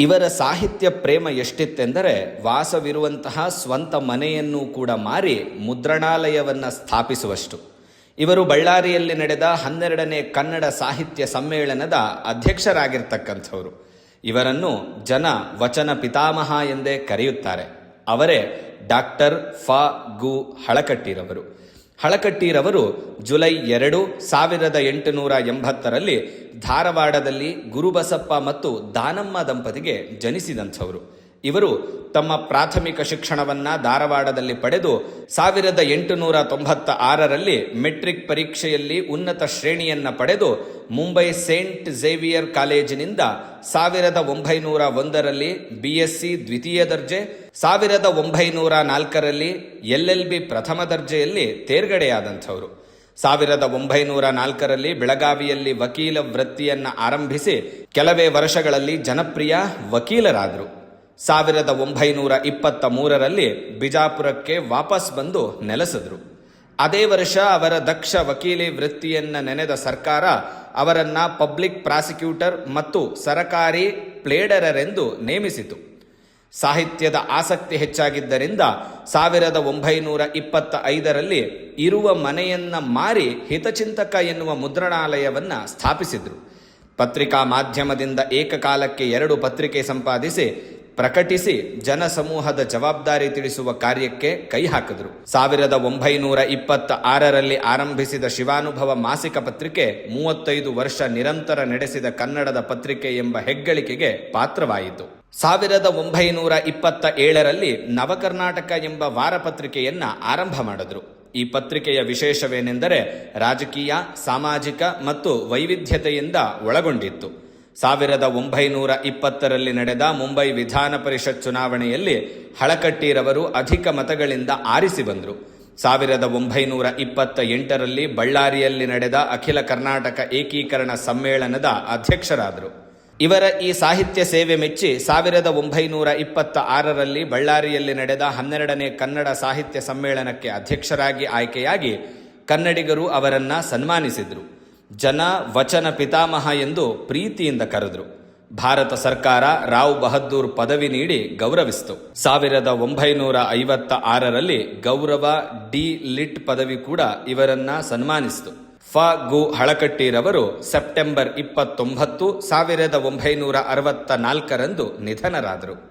ಇವರ ಸಾಹಿತ್ಯ ಪ್ರೇಮ ಎಷ್ಟಿತ್ತೆಂದರೆ ವಾಸವಿರುವಂತಹ ಸ್ವಂತ ಮನೆಯನ್ನು ಕೂಡ ಮಾರಿ ಮುದ್ರಣಾಲಯವನ್ನು ಸ್ಥಾಪಿಸುವಷ್ಟು. ಇವರು ಬಳ್ಳಾರಿಯಲ್ಲಿ ನಡೆದ ಹನ್ನೆರಡನೇ ಕನ್ನಡ ಸಾಹಿತ್ಯ ಸಮ್ಮೇಳನದ ಅಧ್ಯಕ್ಷರಾಗಿರ್ತಕ್ಕಂಥವರು. ಇವರನ್ನು ಜನ ವಚನ ಪಿತಾಮಹ ಎಂದೇ ಕರೆಯುತ್ತಾರೆ. ಅವರೇ ಡಾಕ್ಟರ್ ಫ ಗು ಹಳಕಟ್ಟಿರವರು. ಹಳಕಟ್ಟಿರವರು ಜುಲೈ ಎರಡು ಸಾವಿರದ ಎಂಟುನೂರ ಎಂಬತ್ತರಲ್ಲಿ ಧಾರವಾಡದಲ್ಲಿ ಗುರುಬಸಪ್ಪ ಮತ್ತು ದಾನಮ್ಮ ದಂಪತಿಗೆ ಜನಿಸಿದಂಥವರು. ಇವರು ತಮ್ಮ ಪ್ರಾಥಮಿಕ ಶಿಕ್ಷಣವನ್ನ ಧಾರವಾಡದಲ್ಲಿ ಪಡೆದು ಸಾವಿರದ ಎಂಟುನೂರ ತೊಂಬತ್ತ ಆರರಲ್ಲಿ ಮೆಟ್ರಿಕ್ ಪರೀಕ್ಷೆಯಲ್ಲಿ ಉನ್ನತ ಶ್ರೇಣಿಯನ್ನ ಪಡೆದು ಮುಂಬೈ ಸೇಂಟ್ ಝೇವಿಯರ್ ಕಾಲೇಜಿನಿಂದ ಸಾವಿರದ ಒಂಬೈನೂರ ಒಂದರಲ್ಲಿ ಬಿಎಸ್ಸಿ ದ್ವಿತೀಯ ದರ್ಜೆ, ಸಾವಿರದ ಒಂಬೈನೂರ ನಾಲ್ಕರಲ್ಲಿ ಎಲ್ಎಲ್ಬಿ ಪ್ರಥಮ ದರ್ಜೆಯಲ್ಲಿ ತೇರ್ಗಡೆಯಾದಂಥವರು. ಸಾವಿರದ ಒಂಬೈನೂರ ನಾಲ್ಕರಲ್ಲಿ ಬೆಳಗಾವಿಯಲ್ಲಿ ವಕೀಲ ವೃತ್ತಿಯನ್ನು ಆರಂಭಿಸಿ ಕೆಲವೇ ವರ್ಷಗಳಲ್ಲಿ ಜನಪ್ರಿಯ ವಕೀಲರಾದರು. ಸಾವಿರದ ಒಂಬೈನೂರ ಇಪ್ಪತ್ತ ಮೂರರಲ್ಲಿ ಬಿಜಾಪುರಕ್ಕೆ ವಾಪಸ್ ಬಂದು ನೆಲೆಸಿದ್ರು. ಅದೇ ವರ್ಷ ಅವರ ದಕ್ಷ ವಕೀಲಿ ವೃತ್ತಿಯನ್ನು ನೆನೆದ ಸರ್ಕಾರ ಅವರನ್ನ ಪಬ್ಲಿಕ್ ಪ್ರಾಸಿಕ್ಯೂಟರ್ ಮತ್ತು ಸರಕಾರಿ ಪ್ಲೇಡರರೆಂದು ನೇಮಿಸಿತು. ಸಾಹಿತ್ಯದ ಆಸಕ್ತಿ ಹೆಚ್ಚಾಗಿದ್ದರಿಂದ ಸಾವಿರದ ಒಂಬೈನೂರ ಇಪ್ಪತ್ತ ಐದರಲ್ಲಿ ಇರುವ ಮನೆಯನ್ನ ಮಾರಿ ಹಿತಚಿಂತಕ ಎನ್ನುವ ಮುದ್ರಣಾಲಯವನ್ನ ಸ್ಥಾಪಿಸಿದ್ರು. ಪತ್ರಿಕಾ ಮಾಧ್ಯಮದಿಂದ ಏಕಕಾಲಕ್ಕೆ ಎರಡು ಪತ್ರಿಕೆ ಸಂಪಾದಿಸಿ ಪ್ರಕಟಿಸಿ ಜನಸಮೂಹದ ಜವಾಬ್ದಾರಿ ತಿಳಿಸುವ ಕಾರ್ಯಕ್ಕೆ ಕೈ ಹಾಕಿದ್ರು. ಸಾವಿರದ ಒಂಬೈನೂರ ಇಪ್ಪತ್ತ ಆರರಲ್ಲಿ ಆರಂಭಿಸಿದ ಶಿವಾನುಭವ ಮಾಸಿಕ ಪತ್ರಿಕೆ ಮೂವತ್ತೈದು ವರ್ಷ ನಿರಂತರ ನಡೆಸಿದ ಕನ್ನಡದ ಪತ್ರಿಕೆ ಎಂಬ ಹೆಗ್ಗಳಿಕೆಗೆ ಪಾತ್ರವಾಯಿತು. ಸಾವಿರದ ಒಂಬೈನೂರ ಇಪ್ಪತ್ತ ಏಳರಲ್ಲಿ ನವಕರ್ನಾಟಕ ಎಂಬ ವಾರಪತ್ರಿಕೆಯನ್ನ ಆರಂಭ ಮಾಡಿದ್ರು. ಈ ಪತ್ರಿಕೆಯ ವಿಶೇಷವೇನೆಂದರೆ ರಾಜಕೀಯ, ಸಾಮಾಜಿಕ ಮತ್ತು ವೈವಿಧ್ಯತೆಯಿಂದ ಒಳಗೊಂಡಿತ್ತು. ಸಾವಿರದ ಒಂಬೈನೂರ ಇಪ್ಪತ್ತರಲ್ಲಿ ನಡೆದ ಮುಂಬೈ ವಿಧಾನ ಪರಿಷತ್ ಚುನಾವಣೆಯಲ್ಲಿ ಹಳಕಟ್ಟಿರವರು ಅಧಿಕ ಮತಗಳಿಂದ ಆರಿಸಿ ಬಂದರು. ಸಾವಿರದ ಒಂಬೈನೂರ ಇಪ್ಪತ್ತ ಎಂಟರಲ್ಲಿ ಬಳ್ಳಾರಿಯಲ್ಲಿ ನಡೆದ ಅಖಿಲ ಕರ್ನಾಟಕ ಏಕೀಕರಣ ಸಮ್ಮೇಳನದ ಅಧ್ಯಕ್ಷರಾದರು. ಇವರ ಈ ಸಾಹಿತ್ಯ ಸೇವೆ ಮೆಚ್ಚಿ ಸಾವಿರದ ಒಂಬೈನೂರ ಇಪ್ಪತ್ತ ಆರರಲ್ಲಿ ಬಳ್ಳಾರಿಯಲ್ಲಿ ನಡೆದ ಹನ್ನೆರಡನೇ ಕನ್ನಡ ಸಾಹಿತ್ಯ ಸಮ್ಮೇಳನಕ್ಕೆ ಅಧ್ಯಕ್ಷರಾಗಿ ಆಯ್ಕೆಯಾಗಿ ಕನ್ನಡಿಗರು ಅವರನ್ನ ಸನ್ಮಾನಿಸಿದರು. ಜನ ವಚನ ಪಿತಾಮಹ ಎಂದು ಪ್ರೀತಿಯಿಂದ ಕರೆದರು. ಭಾರತ ಸರ್ಕಾರ ರಾವ್ ಬಹದ್ದೂರ್ ಪದವಿ ನೀಡಿ ಗೌರವಿಸಿತು. ಸಾವಿರದ ಒಂಬೈನೂರ ಐವತ್ತ ಆರರಲ್ಲಿ ಗೌರವ ಡಿ ಲಿಟ್ ಪದವಿ ಕೂಡ ಇವರನ್ನ ಸನ್ಮಾನಿಸಿತು. ಫ. ಗು. ಹಳಕಟ್ಟಿರವರು ಸೆಪ್ಟೆಂಬರ್ ಇಪ್ಪತ್ತೊಂಬತ್ತು, ಸಾವಿರದ ಒಂಬೈನೂರ ಅರವತ್ತ ನಾಲ್ಕರಂದು ನಿಧನರಾದರು.